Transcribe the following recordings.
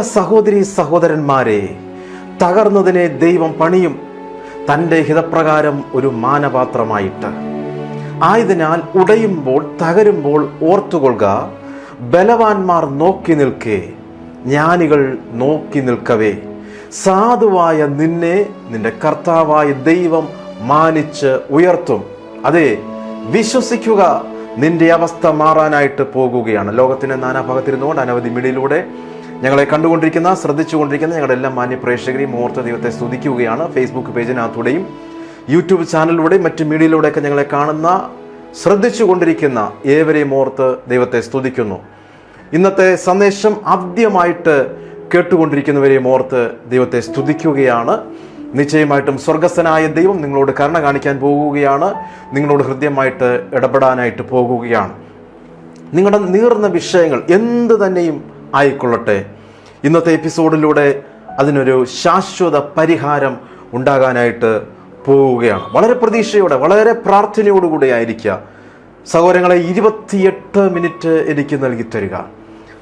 സഹോദരി സഹോദരന്മാരെ തകർന്നതിനെ ദൈവം പണിയും. തന്റെ ഹിതപ്രകാരം ഒരു മാനപാത്രമായിട്ട്. ആയതിനാൽ ഉടയുമ്പോൾ തകരുമ്പോൾ ഓർത്തുകൊള്ളുക. ബലവാന്മാർ നോക്കി നിൽക്കേ. ജ്ഞാനികൾ നോക്കി നിൽക്കവേ. സാധുവായ നിന്നെ നിന്റെ കർത്താവായ ദൈവം മാനിച്ച് ഉയർത്തും. അതെ വിശ്വസിക്കുക. നിന്റെ അവസ്ഥ മാറാനായിട്ട് പോകുകയാണ്. ലോകത്തിന്റെ നാനാഭാഗത്തിരുന്നുകൊണ്ട് അനവധി മിടിയിലൂടെ ഞങ്ങളെ കണ്ടുകൊണ്ടിരിക്കുന്ന ശ്രദ്ധിച്ചുകൊണ്ടിരിക്കുന്ന ഞങ്ങളുടെ എല്ലാ മാന്യ പ്രേക്ഷകരെയും മുഹൂർത്ത ദൈവത്തെ സ്തുതിക്കുകയാണ്. ഫേസ്ബുക്ക് പേജിനകത്തൂടെയും യൂട്യൂബ് ചാനലിലൂടെയും മറ്റ് മീഡിയയിലൂടെയൊക്കെ ഞങ്ങളെ കാണുന്ന ശ്രദ്ധിച്ചുകൊണ്ടിരിക്കുന്ന ഏവരെയും ഓർത്ത് ദൈവത്തെ സ്തുതിക്കുന്നു. ഇന്നത്തെ സന്ദേശം ആദ്യമായിട്ട് കേട്ടുകൊണ്ടിരിക്കുന്നവരെയും ഓർത്ത് ദൈവത്തെ സ്തുതിക്കുകയാണ്. നിശ്ചയമായിട്ടും സ്വർഗസ്ഥനായ ദൈവം നിങ്ങളോട് കരുണ കാണിക്കാൻ പോകുകയാണ്. നിങ്ങളോട് ഹൃദ്യമായിട്ട് ഇടപെടാനായിട്ട് പോകുകയാണ്. നിങ്ങളുടെ നീർന്ന വിഷയങ്ങൾ എന്ത് തന്നെയും ആയിക്കൊള്ളട്ടെ. ഇന്നത്തെ എപ്പിസോഡിലൂടെ അതിനൊരു ശാശ്വത പരിഹാരം ഉണ്ടാകാനായിട്ട് പോവുകയാണ്. വളരെ പ്രതീക്ഷയോടെ വളരെ പ്രാർത്ഥനയോടുകൂടി ആയിരിക്കുക. സഹോദരങ്ങളെ ഇരുപത്തിയെട്ട് മിനിറ്റ് എനിക്ക് നൽകി തരിക.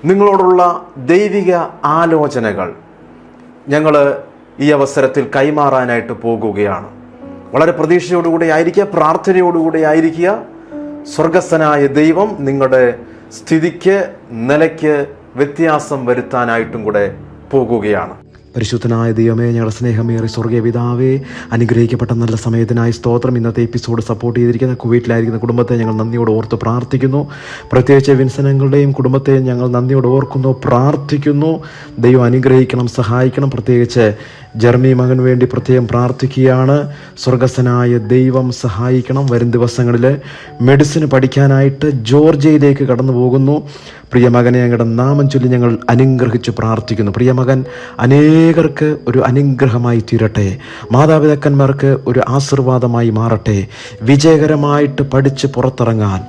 നിങ്ങളോടുള്ള ദൈവിക ആലോചനകൾ ഞങ്ങൾ ഈ അവസരത്തിൽ കൈമാറാനായിട്ട് പോകുകയാണ്. വളരെ പ്രതീക്ഷയോടുകൂടി ആയിരിക്കുക പ്രാർത്ഥനയോടുകൂടി ആയിരിക്കുക. സ്വർഗസ്ഥനായ ദൈവം നിങ്ങളുടെ സ്ഥിതിക്ക് നിലയ്ക്ക് വ്യത്യാസം വരുത്താനായിട്ടും കൂടെ പോകുകയാണ്. പരിശുദ്ധനായ ദൈവമേ ഞങ്ങളുടെ സ്നേഹമേറി സ്വർഗീയ അനുഗ്രഹിക്കപ്പെട്ട നല്ല സമയത്തിനായി സ്തോത്രം. ഇന്നത്തെ എപ്പിസോഡ് സപ്പോർട്ട് ചെയ്തിരിക്കുന്ന കുവൈറ്റിലായിരിക്കുന്ന കുടുംബത്തെ ഞങ്ങൾ നന്ദിയോട് ഓർത്ത് പ്രാർത്ഥിക്കുന്നു. പ്രത്യേകിച്ച് വിൻസനങ്ങളുടെയും കുടുംബത്തെ ഞങ്ങൾ നന്ദിയോട് ഓർക്കുന്നു പ്രാർത്ഥിക്കുന്നു. ദൈവം അനുഗ്രഹിക്കണം സഹായിക്കണം. പ്രത്യേകിച്ച് ജർമ്മി മകന് വേണ്ടി പ്രത്യേകം പ്രാർത്ഥിക്കുകയാണ്. സ്വർഗസ്സനായ ദൈവം സഹായിക്കണം വരും ദിവസങ്ങളിൽ. മെഡിസിൻ പഠിക്കാനായിട്ട് ജോർജിയയിലേക്ക് കടന്നു പോകുന്നു. പ്രിയമകനെ ഞങ്ങളുടെ നാമം ചൊല്ലി ഞങ്ങൾ അനുഗ്രഹിച്ച് പ്രാർത്ഥിക്കുന്നു. പ്രിയമകൻ അനേകർക്ക് ഒരു അനുഗ്രഹമായി തീരട്ടെ. മാതാപിതാക്കന്മാർക്ക് ഒരു ആശീർവാദമായി മാറട്ടെ. വിജയകരമായിട്ട് പഠിച്ച് പുറത്തിറങ്ങാൻ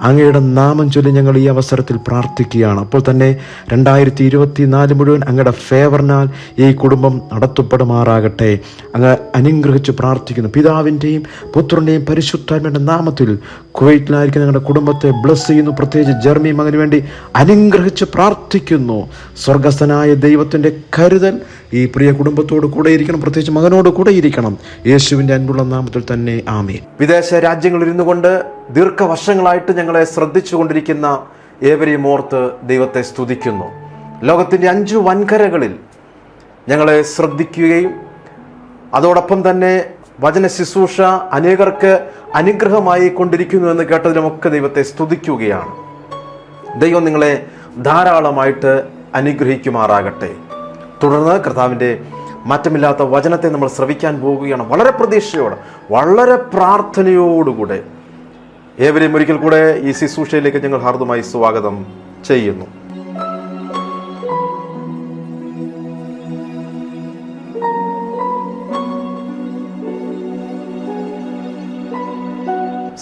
അങ്ങയുടെ നാമം ചൊല്ലി ഞങ്ങൾ ഈ അവസരത്തിൽ പ്രാർത്ഥിക്കുകയാണ്. അപ്പോൾ തന്നെ രണ്ടായിരത്തി ഇരുപത്തി നാല് മുഴുവൻ അങ്ങയുടെ ഫേവറിനാൽ ഈ കുടുംബം നടത്തപ്പെടുമാറാകട്ടെ. അങ്ങ് അനുഗ്രഹിച്ച് പ്രാർത്ഥിക്കുന്നു. പിതാവിന്റെയും പുത്രന്റെയും പരിശുദ്ധാത്മയുടെ നാമത്തിൽ കുവൈറ്റിലായിരിക്കുന്ന ഞങ്ങളുടെ കുടുംബത്തെ ബ്ലസ് ചെയ്യുന്നു. പ്രത്യേകിച്ച് ജർമ്മി മകന് വേണ്ടി അനുഗ്രഹിച്ച് പ്രാർത്ഥിക്കുന്നു. സ്വർഗസ്ഥനായ ദൈവത്തിന്റെ കരുതൽ ഈ പ്രിയ കുടുംബത്തോട് കൂടെ ഇരിക്കണം പ്രത്യേകിച്ച് മകനോട് കൂടെ ഇരിക്കണം. യേശുവിന്റെ അൻപുള്ള നാമത്തിൽ തന്നെ ആമേ വിദേശ രാജ്യങ്ങളിൽ ഇരുന്നു കൊണ്ട് ദീർഘവർഷങ്ങളായിട്ട് ഞങ്ങളെ ശ്രദ്ധിച്ചു കൊണ്ടിരിക്കുന്ന ഏവരെയും ഓർത്ത് ദൈവത്തെ സ്തുതിക്കുന്നു. ലോകത്തിന്റെ അഞ്ച് വൻകരകളിൽ ഞങ്ങളെ ശ്രദ്ധിക്കുകയും അതോടൊപ്പം തന്നെ വചന ശുശ്രൂഷ അനേകർക്ക് അനുഗ്രഹമായി കൊണ്ടിരിക്കുന്നു എന്ന് കേട്ടതിലുമൊക്കെ ദൈവത്തെ സ്തുതിക്കുകയാണ്. ദൈവം നിങ്ങളെ ധാരാളമായിട്ട് അനുഗ്രഹിക്കുമാറാകട്ടെ. തുടർന്ന് കർത്താവിന്റെ മാറ്റമില്ലാത്ത വചനത്തെ നമ്മൾ ശ്രവിക്കാൻ പോവുകയാണ്. വളരെ പ്രതീക്ഷയോടെ വളരെ പ്രാർത്ഥനയോടുകൂടെ ഏവരെയും ഒരിക്കൽ കൂടെ ഈ ശുശ്രൂഷയിലേക്ക് ഞങ്ങൾ ഹാർദമായി സ്വാഗതം ചെയ്യുന്നു.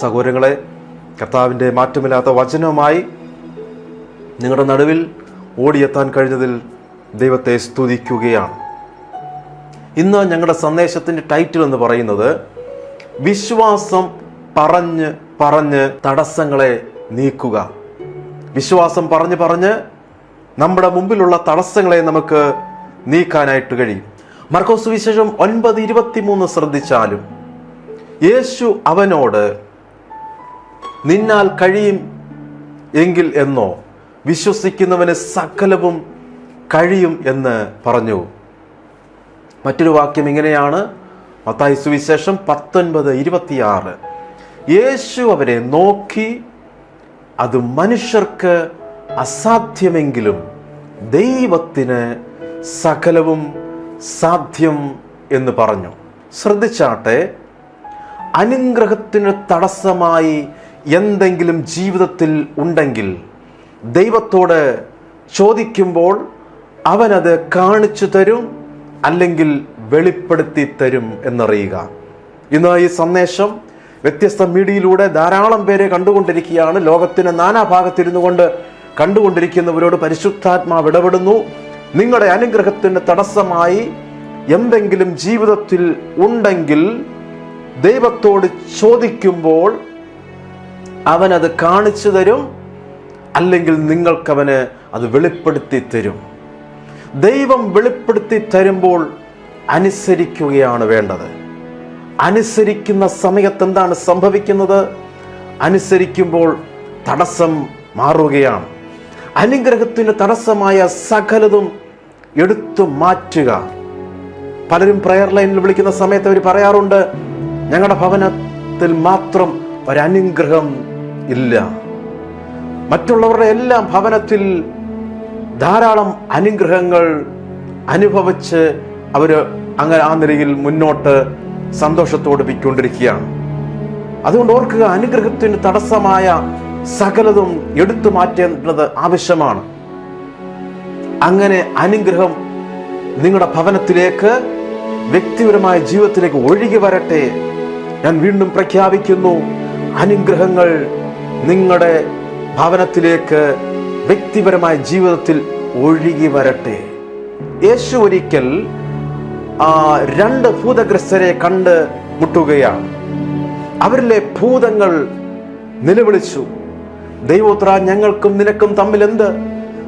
സഹോദരങ്ങളെ കർത്താവിന്റെ മാറ്റമില്ലാത്ത വചനവുമായി നിങ്ങളുടെ നടുവിൽ ഓടിയെത്താൻ കഴിഞ്ഞതിൽ ദൈവത്തെ സ്തുതിക്കുകയാണ്. ഇന്ന് ഞങ്ങളുടെ സന്ദേശത്തിന്റെ ടൈറ്റിൽ എന്ന് പറയുന്നത് വിശ്വാസം പറഞ്ഞ് പറഞ്ഞ് തടസ്സങ്ങളെ നീക്കുക. വിശ്വാസം പറഞ്ഞ് പറഞ്ഞ് നമ്മുടെ മുമ്പിലുള്ള തടസ്സങ്ങളെ നമുക്ക് നീക്കാനായിട്ട് കഴിയും. മർക്കോസ് വിശേഷം ഒൻപത് ഇരുപത്തിമൂന്ന് ശ്രദ്ധിച്ചാലും യേശു അവനോട് നിന്നാൽ കഴിയും എങ്കിൽ എന്നോ? വിശ്വസിക്കുന്നവന് സകലവും കഴിയും എന്ന് പറഞ്ഞു. മറ്റൊരു വാക്യം ഇങ്ങനെയാണ്. മത്തായി സുവിശേഷം പത്തൊൻപത് ഇരുപത്തിയാറ്. യേശു അവരെ നോക്കി അത് മനുഷ്യർക്ക് അസാധ്യമെങ്കിലും ദൈവത്തിന് സകലവും സാധ്യം എന്ന് പറഞ്ഞു. ശ്രദ്ധിച്ചാട്ടെ അനുഗ്രഹത്തിന് തടസ്സമായി എന്തെങ്കിലും ജീവിതത്തിൽ ഉണ്ടെങ്കിൽ ദൈവത്തോട് ചോദിക്കുമ്പോൾ അവനത് കാണിച്ചു തരും അല്ലെങ്കിൽ വെളിപ്പെടുത്തി തരും എന്നറിയുക. ഇന്ന് ഈ സന്ദേശം വ്യത്യസ്ത മീഡിയയിലൂടെ ധാരാളം പേരെ കണ്ടുകൊണ്ടിരിക്കുകയാണ്. ലോകത്തിന് നാനാഭാഗത്തിരുന്നു കൊണ്ട് കണ്ടുകൊണ്ടിരിക്കുന്നവരോട് പരിശുദ്ധാത്മാവ് ഇടപെടുന്നു. നിങ്ങളുടെ അനുഗ്രഹത്തിന് തടസ്സമായി എന്തെങ്കിലും ജീവിതത്തിൽ ഉണ്ടെങ്കിൽ ദൈവത്തോട് ചോദിക്കുമ്പോൾ അവനത് കാണിച്ചു തരും അല്ലെങ്കിൽ നിങ്ങൾക്കവന് അത് വെളിപ്പെടുത്തി തരും. ദൈവം വെളിപ്പെടുത്തി തരുമ്പോൾ അനുസരിക്കുകയാണ് വേണ്ടത്. അനുസരിക്കുന്ന സമയത്ത് എന്താണ് സംഭവിക്കുന്നത്? അനുസരിക്കുമ്പോൾ തടസ്സം മാറുകയാണ്. അനുഗ്രഹത്തിന് തടസ്സമായ സകലതും എടുത്തു മാറ്റുക. പലരും പ്രയർ ലൈനിൽ വിളിക്കുന്ന സമയത്ത് അവർ പറയാറുണ്ട് ഞങ്ങളുടെ ഭവനത്തിൽ മാത്രം ഒരനുഗ്രഹം ഇല്ല. മറ്റുള്ളവരുടെ എല്ലാം ഭവനത്തിൽ ധാരാളം അനുഗ്രഹങ്ങൾ അനുഭവിച്ച് അവർ അങ്ങനെ ആ നിലയിൽ മുന്നോട്ട് സന്തോഷത്തോടെ പോയിക്കൊണ്ടിരിക്കുകയാണ്. അതുകൊണ്ട് ഓർക്കുക അനുഗ്രഹത്തിന് തടസ്സമായ സകലതും എടുത്തു മാറ്റേണ്ടത് ആവശ്യമാണ്. അങ്ങനെ അനുഗ്രഹം നിങ്ങളുടെ ഭവനത്തിലേക്ക് വ്യക്തിപരമായ ജീവിതത്തിലേക്ക് ഒഴുകി വരട്ടെ. ഞാൻ വീണ്ടും പ്രഖ്യാപിക്കുന്നു അനുഗ്രഹങ്ങൾ നിങ്ങളുടെ ഭവനത്തിലേക്ക് വ്യക്തിപരമായ ജീവിതത്തിൽ ഒഴുകി വരട്ടെ. യേശു ഒരിക്കൽ ആ രണ്ട് ഭൂതഗ്രസ്തരെ കണ്ട് മുട്ടുകയാണ്. അവരിലെ ഭൂതങ്ങൾ നിലവിളിച്ചു. ദൈവോത്ര ഞങ്ങൾക്കും നിനക്കും തമ്മിൽ എന്ത്?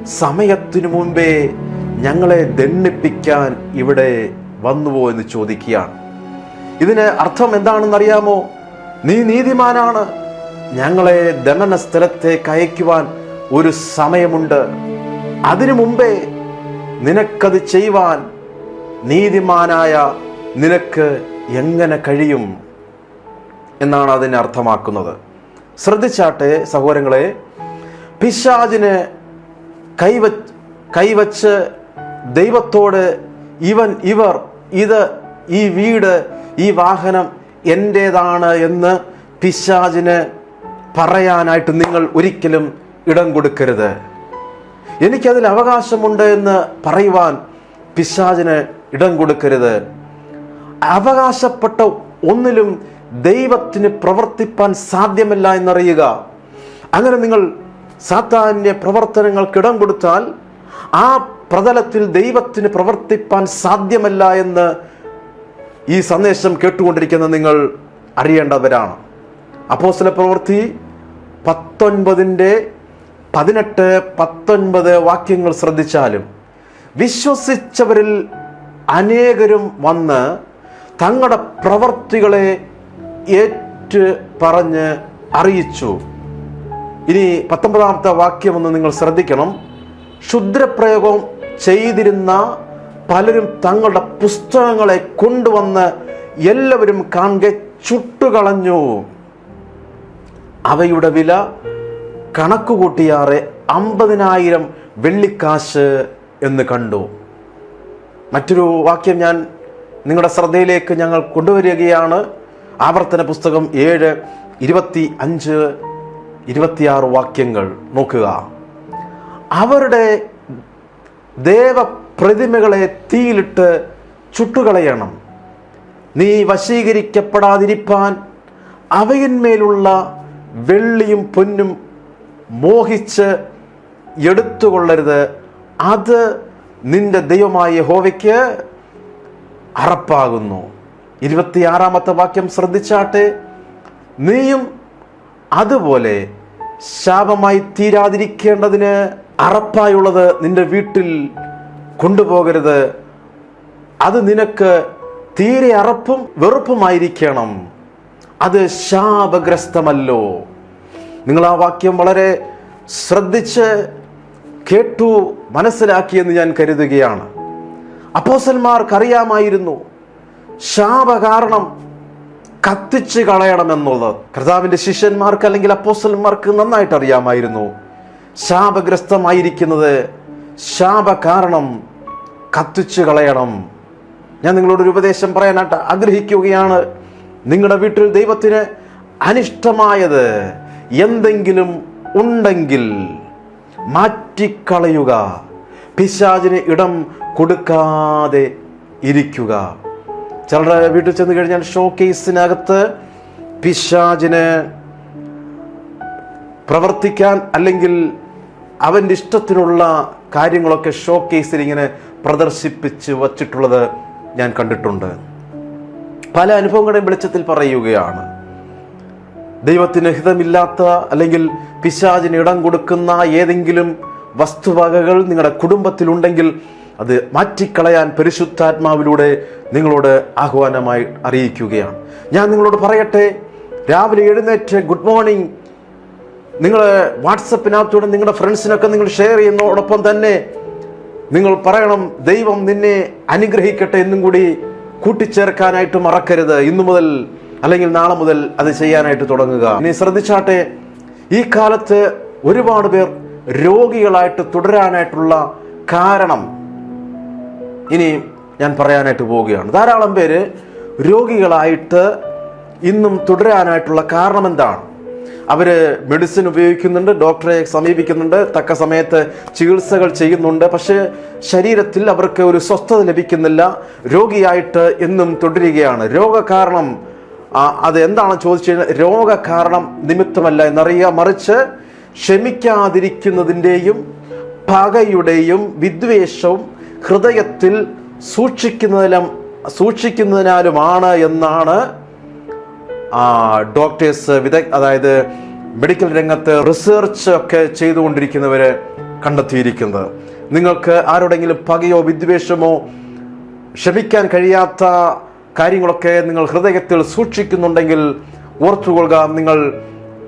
സമയത്തിനു മുമ്പേ ഞങ്ങളെ ദണ്ണിപ്പിക്കാൻ ഇവിടെ വന്നുവോ എന്ന് ചോദിക്കുകയാണ്. ഇതിന് അർത്ഥം എന്താണെന്ന് അറിയാമോ നീ നീതിമാനാണ്. ഞങ്ങളെ ദണ്ഡന സ്ഥലത്തേക്ക് അയക്കുവാൻ ഒരു സമയമുണ്ട്. അതിനു മുമ്പേ നിനക്കത് ചെയ്യുവാൻ നീതിമാനായ നിനക്ക് എങ്ങനെ കഴിയും എന്നാണ് അതിനെ അർത്ഥമാക്കുന്നത്. ശ്രദ്ധിച്ചാട്ടെ സഹോദരങ്ങളെ പിശാജിന് കൈവ കൈവച്ച് ദൈവത്തോട് ഇവൻ ഇവർ ഇത് ഈ വീട് ഈ വാഹനം എന്റേതാണ് എന്ന് പിശാജിന് പറയാനായിട്ട് നിങ്ങൾ ഒരിക്കലും ഇടം കൊടുക്കരുത്. എനിക്കതിൽ അവകാശമുണ്ട് എന്ന് പറയുവാൻ പിശാചിന് ഇടം കൊടുക്കരുത്. അവകാശപ്പെട്ട ഒന്നിലും ദൈവത്തിന് പ്രവർത്തിപ്പാൻ സാധ്യമല്ല എന്നറിയുക. അങ്ങനെ നിങ്ങൾ സാത്താന്റെ പ്രവർത്തനങ്ങൾക്ക് ഇടം കൊടുത്താൽ ആ പ്രതലത്തിൽ ദൈവത്തിന് പ്രവർത്തിപ്പാൻ സാധ്യമല്ല എന്ന് ഈ സന്ദേശം കേട്ടുകൊണ്ടിരിക്കുന്ന നിങ്ങൾ അറിയേണ്ടവരാണ്. അപ്പോസ്തല പ്രവൃത്തി പത്തൊൻപതിന്റെ പതിനെട്ട് പത്തൊൻപത് വാക്യങ്ങൾ ശ്രദ്ധിച്ചാലും വിശ്വസിച്ചവരിൽ അനേകരും വന്ന് തങ്ങളുടെ പ്രവർത്തികളെ ഏറ്റു പറഞ്ഞ് അറിയിച്ചു. ഇനി പത്തൊമ്പതാമത്തെ വാക്യം ഒന്ന് നിങ്ങൾ ശ്രദ്ധിക്കണം. ക്ഷുദ്രപ്രയോഗം ചെയ്തിരുന്ന പലരും തങ്ങളുടെ പുസ്തകങ്ങളെ കൊണ്ടുവന്ന് എല്ലാവരും കാണെ ചുട്ടുകളഞ്ഞു. അവയുടെ വില കണക്കുകൂട്ടിയാറെ അമ്പതിനായിരം വെള്ളിക്കാശ് എന്ന് കണ്ടു. മറ്റൊരു വാക്യം ഞാൻ നിങ്ങളുടെ ശ്രദ്ധയിലേക്ക് ഞങ്ങൾ കൊണ്ടുവരികയാണ്. ആവർത്തന പുസ്തകം ഏഴ് ഇരുപത്തി അഞ്ച് ഇരുപത്തിയാറ് വാക്യങ്ങൾ. നോക്കുക. അവരുടെ ദേവപ്രതിമകളെ തീയിലിട്ട് ചുട്ടുകളയണം. നീ വശീകരിക്കപ്പെടാതിരിപ്പാൻ അവയിന്മേലുള്ള വെള്ളിയും പൊന്നും മോഹിച്ച് എടുത്തുകൊള്ളരുത്. അത് നിന്റെ ദൈവമായ ഹോവയ്ക്ക് അറപ്പാകുന്നു. ഇരുപത്തിയാറാമത്തെ വാക്യം ശ്രദ്ധിച്ചാട്ടെ. നീയും അതുപോലെ ശാപമായി തീരാതിരിക്കേണ്ടതിന് അറപ്പായുള്ളത് നിന്റെ വീട്ടിൽ കൊണ്ടുപോകരുത്. അത് നിനക്ക് തീരെ അറപ്പും വെറുപ്പുമായിരിക്കണം. അത് ശാപഗ്രസ്തമല്ലോ. നിങ്ങൾ ആ വാക്യം വളരെ ശ്രദ്ധിച്ച് കേട്ടു മനസ്സിലാക്കിയെന്ന് ഞാൻ കരുതുകയാണ്. അപ്പോസന്മാർക്കറിയാമായിരുന്നു ശാപ കാരണം കത്തിച്ച് കളയണമെന്നുള്ളത്. കർത്താവിന്റെ ശിഷ്യന്മാർക്ക് അല്ലെങ്കിൽ അപ്പോസന്മാർക്ക് നന്നായിട്ട് അറിയാമായിരുന്നു ശാപഗ്രസ്തമായിരിക്കുന്നത് ശാപ കാരണം കത്തിച്ച് കളയണം. ഞാൻ നിങ്ങളോട് ഒരു ഉപദേശം പറയാനായിട്ട് ആഗ്രഹിക്കുകയാണ്. നിങ്ങളുടെ വീട്ടിൽ ദൈവത്തിന് അനിഷ്ടമായത് എന്തെങ്കിലും ഉണ്ടെങ്കിൽ മാറ്റിക്കളയുക. പിശാചിന് ഇടം കൊടുക്കാതെ ഇരിക്കുക. ചിലരുടെ വീട്ടിൽ ചെന്ന് കഴിഞ്ഞാൽ ഷോ കേസിനകത്ത് പിശാചിന് പ്രവർത്തിക്കാൻ അല്ലെങ്കിൽ അവന്റെ ഇഷ്ടത്തിനുള്ള കാര്യങ്ങളൊക്കെ ഷോ കേസിൽ ഇങ്ങനെ പ്രദർശിപ്പിച്ച് വച്ചിട്ടുള്ളത് ഞാൻ കണ്ടിട്ടുണ്ട്. പല അനുഭവങ്ങളുടെയും വെളിച്ചത്തിൽ പറയുകയാണ്. ദൈവത്തിന് ഹിതമില്ലാത്ത അല്ലെങ്കിൽ പിശാചിന് ഇടം കൊടുക്കുന്ന ഏതെങ്കിലും വസ്തുവകകൾ നിങ്ങളുടെ കുടുംബത്തിലുണ്ടെങ്കിൽ അത് മാറ്റിക്കളയാൻ പരിശുദ്ധാത്മാവിലൂടെ നിങ്ങളോട് ആഹ്വാനമായി അറിയിക്കുകയാണ്. ഞാൻ നിങ്ങളോട് പറയട്ടെ രാവിലെ എഴുന്നേറ്റ് ഗുഡ് മോർണിംഗ്. നിങ്ങൾ വാട്സപ്പിനകത്തൂടെ നിങ്ങളുടെ ഫ്രണ്ട്സിനൊക്കെ നിങ്ങൾ ഷെയർ ചെയ്യുന്നതോടൊപ്പം തന്നെ നിങ്ങൾ പറയണം ദൈവം നിന്നെ അനുഗ്രഹിക്കട്ടെ എന്നും കൂടി കൂട്ടിച്ചേർക്കാനായിട്ട് മറക്കരുത്. ഇന്നു മുതൽ അല്ലെങ്കിൽ നാളെ മുതൽ അത് ചെയ്യാനായിട്ട് തുടങ്ങുക. ഇനി ശ്രദ്ധിച്ചാട്ടെ ഈ കാലത്ത് ഒരുപാട് പേർ രോഗികളായിട്ട് തുടരാനായിട്ടുള്ള കാരണം ഇനി ഞാൻ പറയാനായിട്ട് പോവുകയാണ്. ധാരാളം പേര് രോഗികളായിട്ട് ഇന്നും തുടരാനായിട്ടുള്ള കാരണം എന്താണ്? അവർ മെഡിസിൻ ഉപയോഗിക്കുന്നുണ്ട് ഡോക്ടറെ സമീപിക്കുന്നുണ്ട് തക്ക സമയത്ത് ചികിത്സകൾ ചെയ്യുന്നുണ്ട് പക്ഷേ ശരീരത്തിൽ അവർക്ക് ഒരു സ്വസ്ഥത ലഭിക്കുന്നില്ല രോഗിയായിട്ട് എന്നും തുടരുകയാണ്. രോഗകാരണം അത് എന്താണ് ചോദിച്ചു കഴിഞ്ഞാൽ രോഗകാരണം നിമിത്തമല്ല എന്നറിയുക. മറിച്ച് ക്ഷമിക്കാതിരിക്കുന്നതിന്റെയും പകയുടെയും വിദ്വേഷവും ഹൃദയത്തിൽ സൂക്ഷിക്കുന്നതിലും സൂക്ഷിക്കുന്നതിനാലുമാണ് എന്നാണ് ഡോക്ടേഴ്സ് വിദഗ് അതായത് മെഡിക്കൽ രംഗത്ത് റിസർച്ച് ഒക്കെ ചെയ്തുകൊണ്ടിരിക്കുന്നവർ കണ്ടെത്തിയിരിക്കുന്നത്. നിങ്ങൾക്ക് ആരോടെങ്കിലും പകയോ വിദ്വേഷമോ ക്ഷമിക്കാൻ കഴിയാത്ത കാര്യങ്ങളൊക്കെ നിങ്ങൾ ഹൃദയത്തിൽ സൂക്ഷിക്കുന്നുണ്ടെങ്കിൽ ഓർത്തുകൊള്ളുക നിങ്ങൾ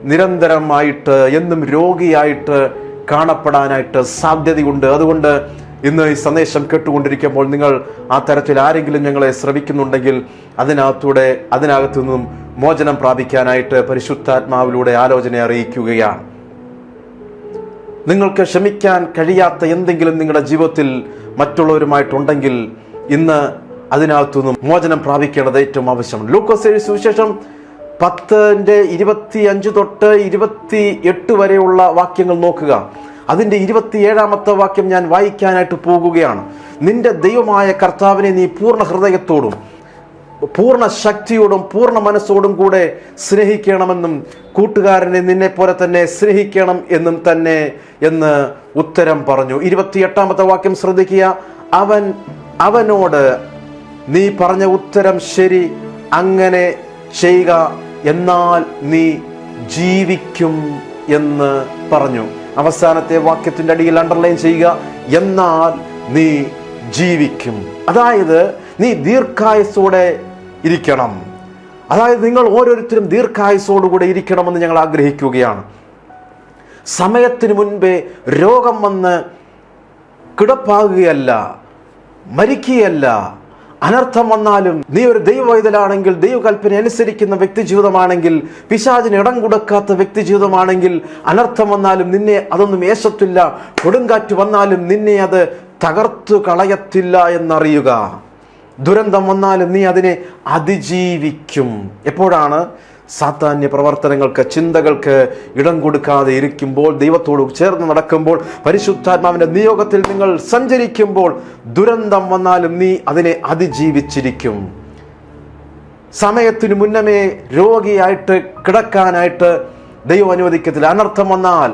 നിരന്തരമായിട്ട് എന്നും രോഗിയായിട്ട് കാണപ്പെടാനായിട്ട് സാധ്യതയുണ്ട്. അതുകൊണ്ട് ഇന്ന് ഈ സന്ദേശം കേട്ടുകൊണ്ടിരിക്കുമ്പോൾ നിങ്ങൾ ആ തരത്തിൽ ആരെങ്കിലും ഞങ്ങളെ ശ്രമിക്കുന്നുണ്ടെങ്കിൽ അതിനകത്തൂടെ അതിനകത്തു നിന്നും മോചനം പ്രാപിക്കാനായിട്ട് പരിശുദ്ധാത്മാവിലൂടെ ആലോചന അറിയിക്കുകയാണ്. നിങ്ങൾക്ക് ക്ഷമിക്കാൻ കഴിയാത്ത എന്തെങ്കിലും നിങ്ങളുടെ ജീവിതത്തിൽ മറ്റുള്ളവരുമായിട്ടുണ്ടെങ്കിൽ ഇന്ന് അതിനകത്തുനിന്നും മോചനം പ്രാപിക്കേണ്ടത് ഏറ്റവും ആവശ്യമാണ്. ലൂക്കോസ് സുവിശേഷം പത്തിന്റെ ഇരുപത്തി അഞ്ച് തൊട്ട് ഇരുപത്തി എട്ട് വരെയുള്ള വാക്യങ്ങൾ നോക്കുക. അതിന്റെ ഇരുപത്തിയേഴാമത്തെ വാക്യം ഞാൻ വായിക്കാനായിട്ട് പോകുകയാണ്. നിന്റെ ദൈവമായ കർത്താവിനെ നീ പൂർണ ഹൃദയത്തോടും പൂർണ ശക്തിയോടും പൂർണ മനസ്സോടും കൂടെ സ്നേഹിക്കണമെന്നും കൂട്ടുകാരനെ നിന്നെ പോലെ തന്നെ സ്നേഹിക്കണം എന്നും തന്നെ എന്ന് ഉത്തരം പറഞ്ഞു. ഇരുപത്തിയെട്ടാമത്തെ വാക്യം ശ്രദ്ധിക്കുക. അവൻ അവനോട് നീ പറഞ്ഞ ഉത്തരം ശരി. അങ്ങനെ ചെയ്യുക എന്നാൽ നീ ജീവിക്കും എന്ന് പറഞ്ഞു. അവസാനത്തെ വാക്യത്തിന്റെ അടിയിൽ അണ്ടർലൈൻ ചെയ്യുക. എന്നാൽ നീ ജീവിക്കും. അതായത് നീ ദീർഘായുസോടെ ഇരിക്കണം. അതായത് നിങ്ങൾ ഓരോരുത്തരും ദീർഘായുസോടുകൂടെ ഇരിക്കണമെന്ന് ഞങ്ങൾ ആഗ്രഹിക്കുകയാണ്. സമയത്തിന് മുൻപേ രോഗം വന്ന് കിടപ്പാകുകയല്ല മരിക്കുകയല്ല അനർത്ഥം വന്നാലും നീ ഒരു ദൈവവൈതലാണെങ്കിൽ ദൈവകൽപ്പന അനുസരിക്കുന്ന വ്യക്തി ജീവിതമാണെങ്കിൽ പിശാചിന് ഇടം കൊടുക്കാത്ത വ്യക്തി ജീവിതമാണെങ്കിൽ അനർത്ഥം വന്നാലും നിന്നെ അതൊന്നും ഏശത്തില്ല. കൊടുങ്കാറ്റ് വന്നാലും നിന്നെ അത് തകർത്തു കളയത്തില്ല എന്നറിയുക. ദുരന്തം വന്നാലും നീ അതിനെ അതിജീവിക്കും. എപ്പോഴാണ്? സാത്താന്യ പ്രവർത്തനങ്ങൾക്ക് ചിന്തകൾക്ക് ഇടം കൊടുക്കാതെ ഇരിക്കുമ്പോൾ ദൈവത്തോട് ചേർന്ന് നടക്കുമ്പോൾ പരിശുദ്ധാത്മാവിന്റെ നിയോഗത്തിൽ നിങ്ങൾ സഞ്ചരിക്കുമ്പോൾ ദുരന്തം വന്നാലും നീ അതിനെ അതിജീവിച്ചിരിക്കും. സമയത്തിനു മുന്നമേ രോഗിയായിട്ട് കിടക്കാനായിട്ട് ദൈവം അനുവദിക്കത്തില്ല. അനർത്ഥം വന്നാൽ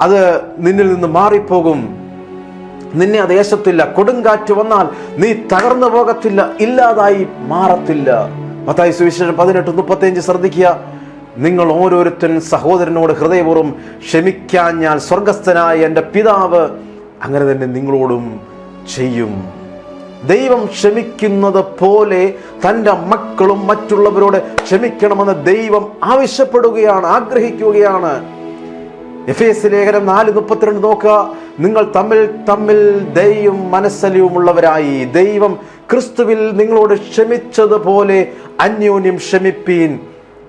അത് നിന്നിൽ നിന്ന് മാറിപ്പോകും. നിന്നെ അത് ഏശത്തില്ല. കൊടുങ്കാറ്റ് വന്നാൽ നീ തകർന്നു പോകത്തില്ല. ഇല്ലാതായി മാറത്തില്ല. മത്തായി സുവിശേഷം പതിനെട്ട് മുപ്പത്തിയഞ്ച് ശ്രദ്ധിക്കുക. നിങ്ങൾ ഓരോരുത്തൻ സഹോദരനോട് ഹൃദയപൂർവം ക്ഷമിക്കാൻ ഞാൻ സ്വർഗസ്ഥനായ എന്റെ പിതാവ് അങ്ങനെ തന്നെ നിങ്ങളോടും ചെയ്യും. ദൈവം ക്ഷമിക്കുന്നത് പോലെ തന്റെ മക്കളും മറ്റുള്ളവരോട് ക്ഷമിക്കണമെന്ന് ദൈവം ആവശ്യപ്പെടുകയാണ് ആഗ്രഹിക്കുകയാണ്. എഫ് എസ് ലേഖനം നാല് മുപ്പത്തിരണ്ട് നോക്കുക. നിങ്ങൾ തമ്മിൽ തമ്മിൽ ദൈവം മനസ്സലിയുമുള്ളവരായി ദൈവം ക്രിസ്തുവിൽ നിങ്ങളോട് ക്ഷമിച്ചതുപോലെ അന്യോന്യം ക്ഷമിപ്പീൻ.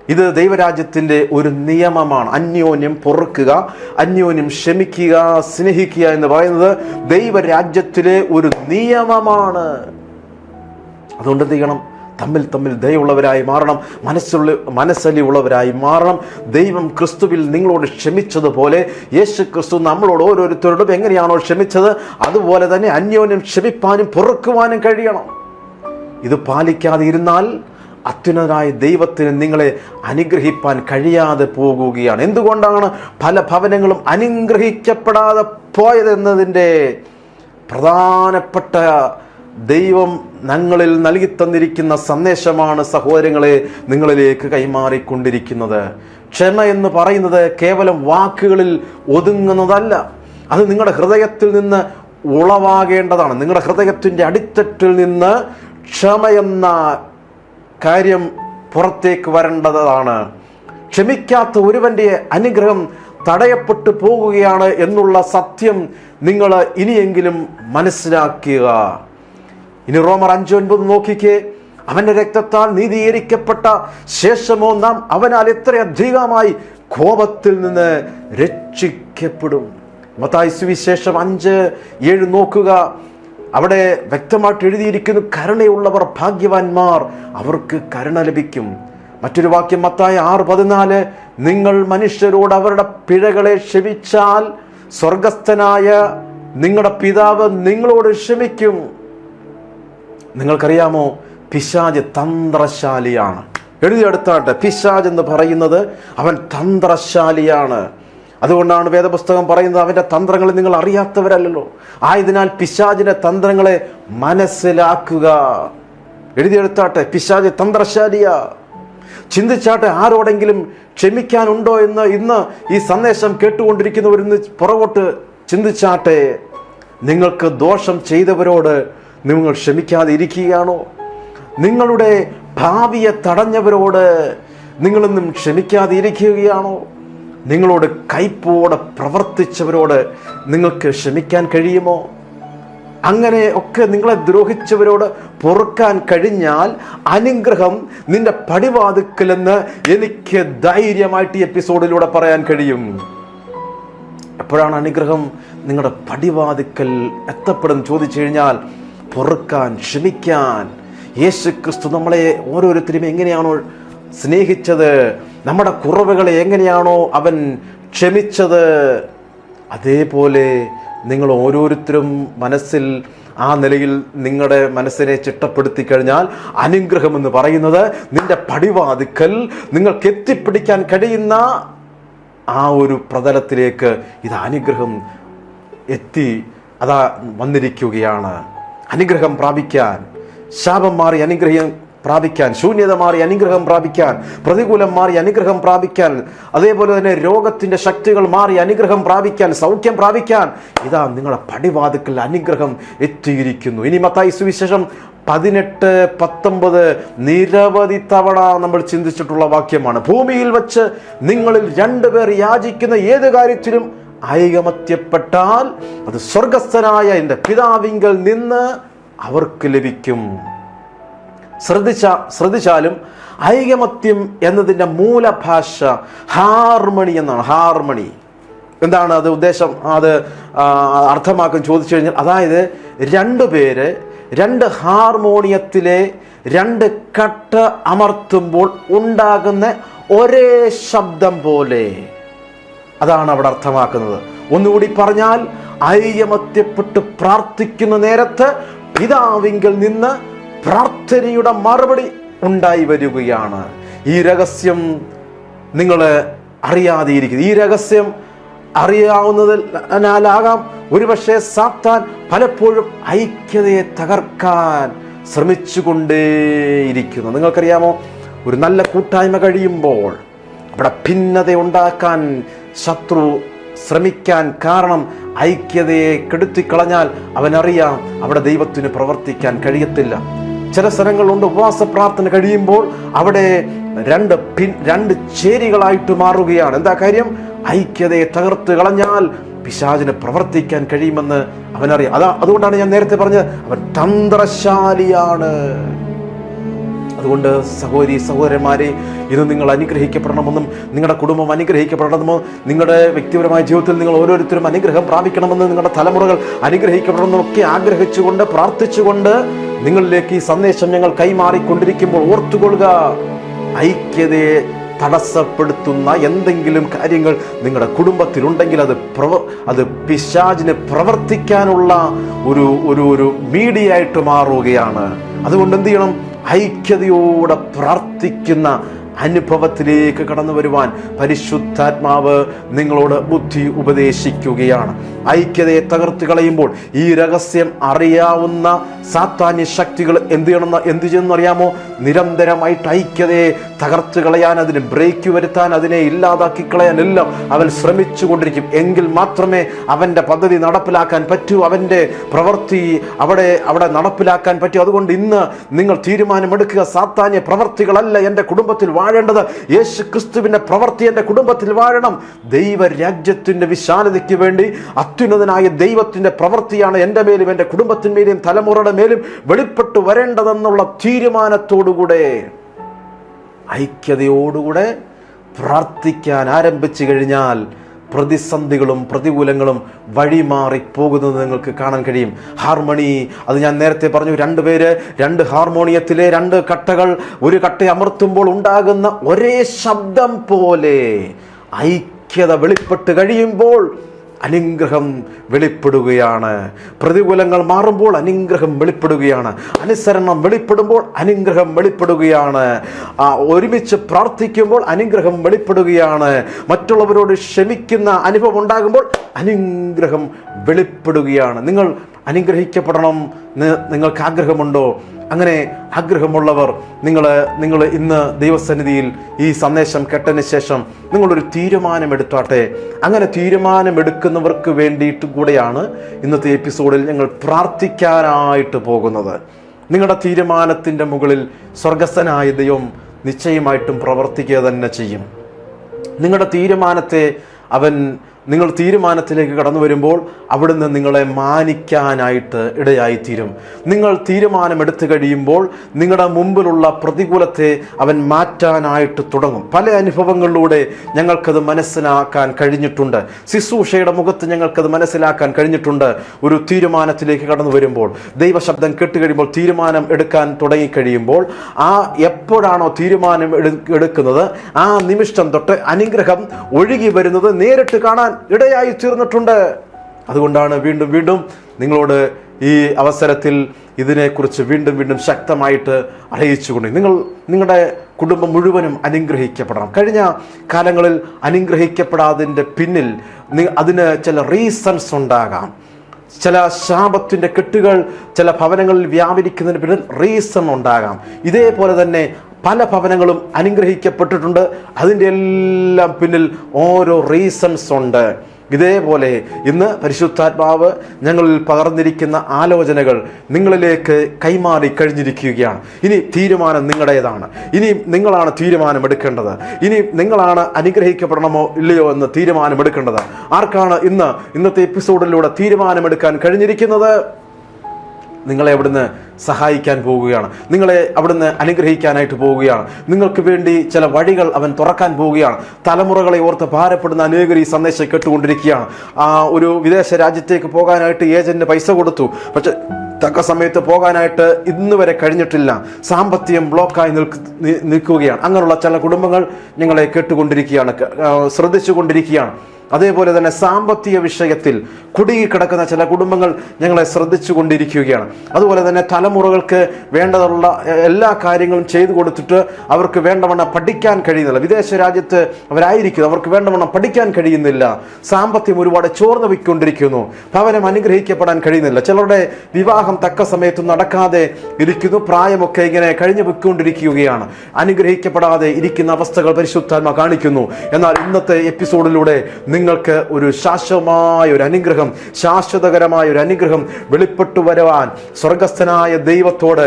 ഇത് ദൈവരാജ്യത്തിന്റെ ഒരു നിയമമാണ്. അന്യോന്യം പൊറുക്കുക അന്യോന്യം ക്ഷമിക്കുക സ്നേഹിക്കുക എന്ന് പറയുന്നത് ദൈവരാജ്യത്തിലെ ഒരു നിയമമാണ്. അതുകൊണ്ട് എന്ത് ചെയ്യണം? തമ്മിൽ തമ്മിൽ ദയുള്ളവരായി മാറണം. മനസ്സുള്ള മനസ്സലി ഉള്ളവരായി മാറണം. ദൈവം ക്രിസ്തുവിൽ നിങ്ങളോട് ക്ഷമിച്ചതുപോലെ യേശു ക്രിസ്തു നമ്മളോട് ഓരോരുത്തരോടും എങ്ങനെയാണോ ക്ഷമിച്ചത് അതുപോലെ തന്നെ അന്യോന്യം ക്ഷമിപ്പാനും പൊറുക്കുവാനും കഴിയണം. ഇത് പാലിക്കാതെ ഇരുന്നാൽ അത്യുന്നതനായ ദൈവത്തിന് നിങ്ങളെ അനുഗ്രഹിപ്പാൻ കഴിയാതെ പോകുകയാണ്. എന്തുകൊണ്ടാണ് പല ഭവനങ്ങളും അനുഗ്രഹിക്കപ്പെടാതെ പോയതെന്നതിന്റെ പ്രധാനപ്പെട്ട ദൈവം ഞങ്ങളിൽ നൽകി തന്നിരിക്കുന്ന സന്ദേശമാണ് സഹോദരങ്ങളെ നിങ്ങളിലേക്ക് കൈമാറിക്കൊണ്ടിരിക്കുന്നത്. ക്ഷമ എന്ന് പറയുന്നത് കേവലം വാക്കുകളിൽ ഒതുങ്ങുന്നതല്ല. അത് നിങ്ങളുടെ ഹൃദയത്തിൽ നിന്ന് ഉളവാകേണ്ടതാണ്. നിങ്ങളുടെ ഹൃദയത്തിന്റെ അടിത്തട്ടിൽ നിന്ന് ക്ഷമ ക്ഷമയെന്ന കാര്യം പുറത്തേക്ക് വരേണ്ടതാണ്. ക്ഷമിക്കാത്ത ഒരുവന്റെ അനുഗ്രഹം തടയപ്പെട്ടു പോകുകയാണ് എന്നുള്ള സത്യം നിങ്ങൾ ഇനിയെങ്കിലും മനസ്സിലാക്കുക. ഇനി റോമർ അഞ്ചു ഒൻപത് നോക്കിക്കേ. അവന്റെ രക്തത്താൽ നീതീകരിക്കപ്പെട്ട ശേഷമോ നാം അവനാൽ എത്ര അധികമായി കോപത്തിൽ നിന്ന് രക്ഷിക്കപ്പെടും. മത്തായി സുവിശേഷം അഞ്ച് ഏഴ് നോക്കുക. അവിടെ വ്യക്തമായിട്ട് എഴുതിയിരിക്കുന്നു കരുണയുള്ളവർ ഭാഗ്യവാന്മാർ അവർക്ക് കരുണ ലഭിക്കും. മറ്റൊരു വാക്യം മത്തായ ആറ് പതിനാല് നിങ്ങൾ മനുഷ്യരോട് അവരുടെ പിഴകളെ ക്ഷമിച്ചാൽ സ്വർഗസ്ഥനായ നിങ്ങളുടെ പിതാവ് നിങ്ങളോട് ക്ഷമിക്കും. നിങ്ങൾക്കറിയാമോ? പിശാജ് തന്ത്രശാലിയാണ്. എഴുതിയെടുത്താട്ടെ പിശാജ് എന്ന് പറയുന്നത് അവൻ തന്ത്രശാലിയാണ്. അതുകൊണ്ടാണ് വേദപുസ്തകം പറയുന്നത് അവന്റെ തന്ത്രങ്ങൾ നിങ്ങൾ അറിയാത്തവരല്ലോ ആയതിനാൽ പിശാജിന്റെ തന്ത്രങ്ങളെ മനസ്സിലാക്കുക. എഴുതിയെടുത്താട്ടെ പിശാജ് തന്ത്രശാലിയാ. ചിന്തിച്ചാട്ടെ ആരോടെങ്കിലും ക്ഷമിക്കാനുണ്ടോ എന്ന് ഇന്ന് ഈ സന്ദേശം കേട്ടുകൊണ്ടിരിക്കുന്നവരിന്ന് പുറകോട്ട് ചിന്തിച്ചാട്ടെ നിങ്ങൾക്ക് ദോഷം ചെയ്തവരോട് നിങ്ങൾ ക്ഷമിക്കാതെ ഇരിക്കുകയാണോ നിങ്ങളുടെ ഭാവിയെ തടഞ്ഞവരോട് നിങ്ങളൊന്നും ക്ഷമിക്കാതെ ഇരിക്കുകയാണോ നിങ്ങളോട് കയ്പോടെ പ്രവർത്തിച്ചവരോട് നിങ്ങൾക്ക് ക്ഷമിക്കാൻ കഴിയുമോ? അങ്ങനെ ഒക്കെ നിങ്ങളെ ദ്രോഹിച്ചവരോട് പൊറുക്കാൻ കഴിഞ്ഞാൽ അനുഗ്രഹം നിന്റെ പടിവാതുക്കലെന്ന് എനിക്ക് ധൈര്യമായിട്ട് ഈ എപ്പിസോഡിലൂടെ പറയാൻ കഴിയും. എപ്പോഴാണ് അനുഗ്രഹം നിങ്ങളുടെ പടിവാതുക്കൽ എത്തപ്പെടും ചോദിച്ചു കഴിഞ്ഞാൽ പൊറുക്കാൻ ക്ഷമിക്കാൻ. യേശു ക്രിസ്തു നമ്മളെ ഓരോരുത്തരും എങ്ങനെയാണോ സ്നേഹിച്ചത് നമ്മുടെ കുറവുകളെ എങ്ങനെയാണോ അവൻ ക്ഷമിച്ചത് അതേപോലെ നിങ്ങൾ ഓരോരുത്തരും മനസ്സിൽ ആ നിലയിൽ നിങ്ങളുടെ മനസ്സിനെ ചിട്ടപ്പെടുത്തി കഴിഞ്ഞാൽ അനുഗ്രഹം എന്ന് പറയുന്നത് നിന്റെ പടിവാതുക്കൽ നിങ്ങൾക്ക് എത്തിപ്പിടിക്കാൻ കഴിയുന്ന ആ ഒരു പ്രതലത്തിലേക്ക് ഇത് അനുഗ്രഹം എത്തി അതാ വന്നിരിക്കുകയാണ്. അനുഗ്രഹം പ്രാപിക്കാൻ ശാപം മാറി അനുഗ്രഹം പ്രാപിക്കാൻ ശൂന്യത മാറി അനുഗ്രഹം പ്രാപിക്കാൻ പ്രതികൂലം മാറി അനുഗ്രഹം പ്രാപിക്കാൻ അതേപോലെ തന്നെ രോഗത്തിന്റെ ശക്തികൾ മാറി അനുഗ്രഹം പ്രാപിക്കാൻ സൗഖ്യം പ്രാപിക്കാൻ ഇതാ നിങ്ങളുടെ പടിവാതുക്കൽ അനുഗ്രഹം എത്തിയിരിക്കുന്നു. ഇനി മത്തായി സുവിശേഷം പതിനെട്ട് പത്തൊമ്പത് നിരവധി തവണ നമ്മൾ ചിന്തിച്ചിട്ടുള്ള വാക്യമാണ്. ഭൂമിയിൽ വച്ച് നിങ്ങളിൽ രണ്ടുപേർ യാചിക്കുന്ന ഏത് കാര്യത്തിലും ഐകമത്യപ്പെട്ടാൽ അത് സ്വർഗസ്ഥനായ എന്റെ പിതാവിങ്കൽ നിന്ന് അവർക്ക് ലഭിക്കും. ശ്രദ്ധിച്ച ശ്രദ്ധിച്ചാലും ഐകമത്യം എന്നതിന്റെ മൂലഭാഷ ഹാർമണി എന്നാണ്. ഹാർമണി. എന്താണ് അത് ഉദ്ദേശം? അത് അർത്ഥമാക്കും ചോദിച്ചു കഴിഞ്ഞാൽ അതായത് രണ്ട് പേര് രണ്ട് ഹാർമോണിയത്തിലെ രണ്ട് കട്ട് അമർത്തുമ്പോൾ ഉണ്ടാകുന്ന ഒരേ ശബ്ദം പോലെ. അതാണ് അവിടെ അർത്ഥമാക്കുന്നത്. ഒന്നുകൂടി പറഞ്ഞാൽ ഐയമത്യപ്പെട്ട് പ്രാർത്ഥിക്കുന്ന നേരത്ത് പിതാവിങ്കിൽ നിന്ന് പ്രാർത്ഥനയുടെ മറുപടി ഉണ്ടായി വരികയാണ്. ഈ രഹസ്യം നിങ്ങൾ അറിയാതെ ഇരിക്കുന്നു ഈ രഹസ്യം അറിയാവുന്നതിനാലാകാം ഒരുപക്ഷെ സാത്താൻ പലപ്പോഴും ഐക്യതയെ തകർക്കാൻ ശ്രമിച്ചുകൊണ്ടേയിരിക്കുന്നു. നിങ്ങൾക്കറിയാമോ? ഒരു നല്ല കൂട്ടായ്മ കഴിയുമ്പോൾ അവിടെ ഭിന്നത ഉണ്ടാക്കാൻ ശത്രു ശ്രമിക്കാൻ കാരണം ഐക്യതയെ കെടുത്തിക്കളഞ്ഞാൽ അവനറിയാം അവിടെ ദൈവത്തിന് പ്രവർത്തിക്കാൻ കഴിയത്തില്ല. ചില സ്ഥലങ്ങളുണ്ട് ഉപവാസ പ്രാർത്ഥന കഴിയുമ്പോൾ അവിടെ രണ്ട് പിൻ രണ്ട് ചേരികളായിട്ട് മാറുകയാണ്. എന്താ കാര്യം? ഐക്യതയെ തകർത്ത് കളഞ്ഞാൽ പിശാചിന് പ്രവർത്തിക്കാൻ കഴിയുമെന്ന് അവനറിയാം. അതാ അതുകൊണ്ടാണ് ഞാൻ നേരത്തെ പറഞ്ഞത് അവൻ തന്ത്രശാലിയാണ്. അതുകൊണ്ട് സഹോദരി സഹോദരന്മാരെ ഇത് നിങ്ങൾ അനുഗ്രഹിക്കപ്പെടണമെന്നും നിങ്ങളുടെ കുടുംബം അനുഗ്രഹിക്കപ്പെടണമെന്നും നിങ്ങളുടെ വ്യക്തിപരമായ ജീവിതത്തിൽ നിങ്ങൾ ഓരോരുത്തരും അനുഗ്രഹം പ്രാപിക്കണമെന്നും നിങ്ങളുടെ തലമുറകൾ അനുഗ്രഹിക്കപ്പെടണമെന്നും ഒക്കെ ആഗ്രഹിച്ചുകൊണ്ട് പ്രാർത്ഥിച്ചുകൊണ്ട് നിങ്ങളിലേക്ക് ഈ സന്ദേശം ഞങ്ങൾ കൈമാറിക്കൊണ്ടിരിക്കുമ്പോൾ ഓർത്തുകൊള്ളുക. ഐക്യതയെ തടസ്സപ്പെടുത്തുന്ന എന്തെങ്കിലും കാര്യങ്ങൾ നിങ്ങളുടെ കുടുംബത്തിലുണ്ടെങ്കിൽ അത് പ്രവ അത് പിശാജിന് പ്രവർത്തിക്കാനുള്ള ഒരു ഒരു ഒരു മീഡിയ ആയിട്ട് മാറുകയാണ്. അതുകൊണ്ട് എന്ത് ചെയ്യണം? ഐക്യതയോടെ പ്രാർത്ഥിക്കുന്ന അനുഭവത്തിലേക്ക് കടന്നു വരുവാൻ പരിശുദ്ധാത്മാവ് നിങ്ങളോട് ബുദ്ധി ഉപദേശിക്കുകയാണ്. ഐക്യതയെ തകർത്ത് കളയുമ്പോൾ ഈ രഹസ്യം അറിയാവുന്ന സാത്താന്യ ശക്തികൾ എന്ത് ചെയ്യണമെന്ന് എന്ത് ചെയ്യുമെന്ന് അറിയാമോ? നിരന്തരമായിട്ട് ഐക്യതയെ തകർത്ത് കളയാൻ അതിന് ബ്രേക്ക് വരുത്താൻ അതിനെ ഇല്ലാതാക്കി കളയാൻ എല്ലാം അവൻ ശ്രമിച്ചു കൊണ്ടിരിക്കും എങ്കിൽ മാത്രമേ അവന്റെ പദ്ധതി നടപ്പിലാക്കാൻ പറ്റൂ അവന്റെ പ്രവൃത്തി അവിടെ അവിടെ നടപ്പിലാക്കാൻ പറ്റൂ. അതുകൊണ്ട് ഇന്ന് നിങ്ങൾ തീരുമാനമെടുക്കുക. സാത്താന്യ പ്രവൃത്തികളല്ല എന്റെ കുടുംബത്തിൽ വാഴേണ്ടത്. യേശു ക്രിസ്തുവിന്റെ പ്രവൃത്തി എന്റെ കുടുംബത്തിൽ വാഴണം. ദൈവരാജ്യത്തിന്റെ വിശാലതയ്ക്ക് വേണ്ടി അത്യുന്നതനായ ദൈവത്തിന്റെ പ്രവൃത്തിയാണ് എന്റെ മേലും എന്റെ കുടുംബത്തിന്മേലും തലമുറയുടെ മേലും വെളിപ്പെട്ടു വരേണ്ടതെന്നുള്ള തീരുമാനത്തോടുകൂടെ ഐക്യതയോടുകൂടെ പ്രാർത്ഥിക്കാൻ ആരംഭിച്ചു കഴിഞ്ഞാൽ പ്രതിസന്ധികളും പ്രതികൂലങ്ങളും വഴിമാറി പോകുന്നത് നിങ്ങൾക്ക് കാണാൻ കഴിയും. ഹാർമണി അത് ഞാൻ നേരത്തെ പറഞ്ഞു രണ്ട് പേര് രണ്ട് ഹാർമോണിയത്തിലെ രണ്ട് കട്ടകൾ ഒരു കട്ട അമർത്തുമ്പോൾ ഉണ്ടാകുന്ന ഒരേ ശബ്ദം പോലെ ഐക്യത വെളിപ്പെട്ട് കഴിയുമ്പോൾ അനുഗ്രഹം വെളിപ്പെടുകയാണ്. പ്രതികൂലങ്ങൾ മാറുമ്പോൾ അനുഗ്രഹം വെളിപ്പെടുകയാണ്. അനുസരണം വെളിപ്പെടുമ്പോൾ അനുഗ്രഹം വെളിപ്പെടുകയാണ്. ഒരുമിച്ച് പ്രാർത്ഥിക്കുമ്പോൾ അനുഗ്രഹം വെളിപ്പെടുകയാണ്. മറ്റുള്ളവരോട് ക്ഷമിക്കുന്ന അനുഭവം ഉണ്ടാകുമ്പോൾ അനുഗ്രഹം വെളിപ്പെടുകയാണ്. നിങ്ങൾ അനുഗ്രഹിക്കപ്പെടണം നിങ്ങൾക്ക് ആഗ്രഹമുണ്ടോ? അങ്ങനെ ആഗ്രഹമുള്ളവർ നിങ്ങൾ നിങ്ങൾ ഇന്ന് ദൈവസന്നിധിയിൽ ഈ സന്ദേശം കേട്ടതിന് ശേഷം നിങ്ങളൊരു തീരുമാനമെടുത്താട്ടെ. അങ്ങനെ തീരുമാനമെടുക്കുന്നവർക്ക് വേണ്ടിയിട്ട് കൂടെയാണ് ഇന്നത്തെ എപ്പിസോഡിൽ ഞങ്ങൾ പ്രാർത്ഥിക്കാനായിട്ട് പോകുന്നത്. നിങ്ങളുടെ തീരുമാനത്തിന്റെ മുകളിൽ സ്വർഗസ്ഥനായ ദൈവം നിശ്ചയമായിട്ടും പ്രവർത്തിക്കുക തന്നെ ചെയ്യും. നിങ്ങളുടെ തീരുമാനത്തെ അവൻ നിങ്ങൾ തീരുമാനത്തിലേക്ക് കടന്നു വരുമ്പോൾ അവിടുന്ന് നിങ്ങളെ മാനിക്കാനായിട്ട് ഇടയായിത്തീരും. നിങ്ങൾ തീരുമാനമെടുത്തു കഴിയുമ്പോൾ നിങ്ങളുടെ മുമ്പിലുള്ള പ്രതികൂലത്തെ അവൻ മാറ്റാനായിട്ട് തുടങ്ങും. പല അനുഭവങ്ങളിലൂടെ ഞങ്ങൾക്കത് മനസ്സിലാക്കാൻ കഴിഞ്ഞിട്ടുണ്ട്. ശുശ്രൂഷയുടെ മുഖത്ത് ഞങ്ങൾക്കത് മനസ്സിലാക്കാൻ കഴിഞ്ഞിട്ടുണ്ട്. ഒരു തീരുമാനത്തിലേക്ക് കടന്നു വരുമ്പോൾ ദൈവശബ്ദം കേട്ടുകഴിയുമ്പോൾ തീരുമാനം എടുക്കാൻ തുടങ്ങിക്കഴിയുമ്പോൾ ആ എപ്പോഴാണോ തീരുമാനം എടുക്കുന്നത് ആ നിമിഷം തൊട്ട് അനുഗ്രഹം ഒഴുകി വരുന്നത് നേരിട്ട് കാണാൻ ഇടയായി തീർന്നിട്ടുണ്ട് അതുകൊണ്ടാണ് വീണ്ടും വീണ്ടും നിങ്ങളോട് ഈ അവസരത്തിൽ ഇതിനെക്കുറിച്ച് വീണ്ടും വീണ്ടും ശക്തമായിട്ട് അറിയിച്ചുകൊണ്ട് നിങ്ങൾ നിങ്ങളുടെ കുടുംബം മുഴുവനും അനുഗ്രഹിക്കപ്പെടണം. കഴിഞ്ഞ കാലങ്ങളിൽ അനുഗ്രഹിക്കപ്പെടാതിന്റെ പിന്നിൽ അതിന് ചില റീസൺസ് ഉണ്ടാകാം. ചില ശാപത്തിന്റെ കെട്ടുകൾ ചില ഭവനങ്ങളിൽ വ്യാപരിക്കുന്നതിന് പിന്നിൽ റീസൺ ഉണ്ടാകാം. ഇതേപോലെ തന്നെ പല ഭവനങ്ങളും അനുഗ്രഹിക്കപ്പെട്ടിട്ടുണ്ട്. അതിന്റെ എല്ലാം പിന്നിൽ ഓരോ റീസൺസ് ഉണ്ട്. ഇതേപോലെ ഇന്ന് പരിശുദ്ധാത്മാവ് ഞങ്ങളിൽ പകർന്നിരിക്കുന്ന ആലോചനകൾ നിങ്ങളിലേക്ക് കൈമാറി കഴിഞ്ഞിരിക്കുകയാണ്. ഇനി തീരുമാനം നിങ്ങളുടേതാണ്. ഇനി നിങ്ങളാണ് തീരുമാനം എടുക്കേണ്ടത് ഇനി നിങ്ങളാണ് അനുഗ്രഹിക്കപ്പെടണമോ ഇല്ലയോ എന്ന് തീരുമാനമെടുക്കേണ്ടത്. ആർക്കാണ് ഇന്ന് ഇന്നത്തെ എപ്പിസോഡിലൂടെ തീരുമാനമെടുക്കാൻ കഴിഞ്ഞിരിക്കുന്നത്? നിങ്ങളെ അവിടുന്ന് സഹായിക്കാൻ പോവുകയാണ്. നിങ്ങളെ അവിടുന്ന് അനുഗ്രഹിക്കാനായിട്ട് പോവുകയാണ്. നിങ്ങൾക്ക് വേണ്ടി ചില വഴികൾ അവൻ തുറക്കാൻ പോവുകയാണ്. തലമുറകളെ ഓർത്ത് ഭാരപ്പെടുന്ന അനേകർ ഈ സന്ദേശം കേട്ടുകൊണ്ടിരിക്കുകയാണ്. ആ ഒരു വിദേശ രാജ്യത്തേക്ക് പോകാനായിട്ട് ഏജന്റിന് പൈസ കൊടുത്തു. പക്ഷെ തക്ക സമയത്ത് പോകാനായിട്ട് ഇന്ന് വരെ കഴിഞ്ഞിട്ടില്ല. സാമ്പത്തികം ബ്ലോക്കായി നിൽക്ക് നിൽക്കുകയാണ്. അങ്ങനെയുള്ള ചില കുടുംബങ്ങൾ ഞങ്ങളെ കേട്ടുകൊണ്ടിരിക്കുകയാണ് ശ്രദ്ധിച്ചുകൊണ്ടിരിക്കുകയാണ്. അതേപോലെ തന്നെ സാമ്പത്തിക വിഷയത്തിൽ കുടുങ്ങിക്കിടക്കുന്ന ചില കുടുംബങ്ങൾ ഞങ്ങളെ ശ്രദ്ധിച്ചു കൊണ്ടിരിക്കുകയാണ് അതുപോലെ തന്നെ തലമുറകൾക്ക് വേണ്ടതുള്ള എല്ലാ കാര്യങ്ങളും ചെയ്തു കൊടുത്തിട്ട് അവർക്ക് വേണ്ടവണ്ണം പഠിക്കാൻ കഴിയുന്നില്ല. വിദേശ രാജ്യത്ത് അവരായിരിക്കും അവർക്ക് വേണ്ടവണ്ണം പഠിക്കാൻ കഴിയുന്നില്ല. സാമ്പത്തികം ഒരുപാട് ചോർന്നു പോയിക്കൊണ്ടിരിക്കുന്നു. ഭവനം അനുഗ്രഹിക്കപ്പെടാൻ കഴിയുന്നില്ല. ചിലരുടെ വിവാഹം തക്ക സമയത്തും നടക്കാതെ ഇരിക്കുന്നു. പ്രായമൊക്കെ ഇങ്ങനെ കഴിഞ്ഞു പോയിക്കൊണ്ടിരിക്കുകയാണ്. അനുഗ്രഹിക്കപ്പെടാതെ ഇരിക്കുന്ന അവസ്ഥകൾ പരിശുദ്ധാത്മ കാണിക്കുന്നു. എന്നാൽ ഇന്നത്തെ എപ്പിസോഡിലൂടെ നിങ്ങൾക്ക് ഒരു ശാശ്വതമായ ഒരു അനുഗ്രഹം ശാശ്വതകരമായ ഒരു അനുഗ്രഹം വെളിപ്പെട്ടു വരുവാൻ സ്വർഗസ്ഥനായ ദൈവത്തോട്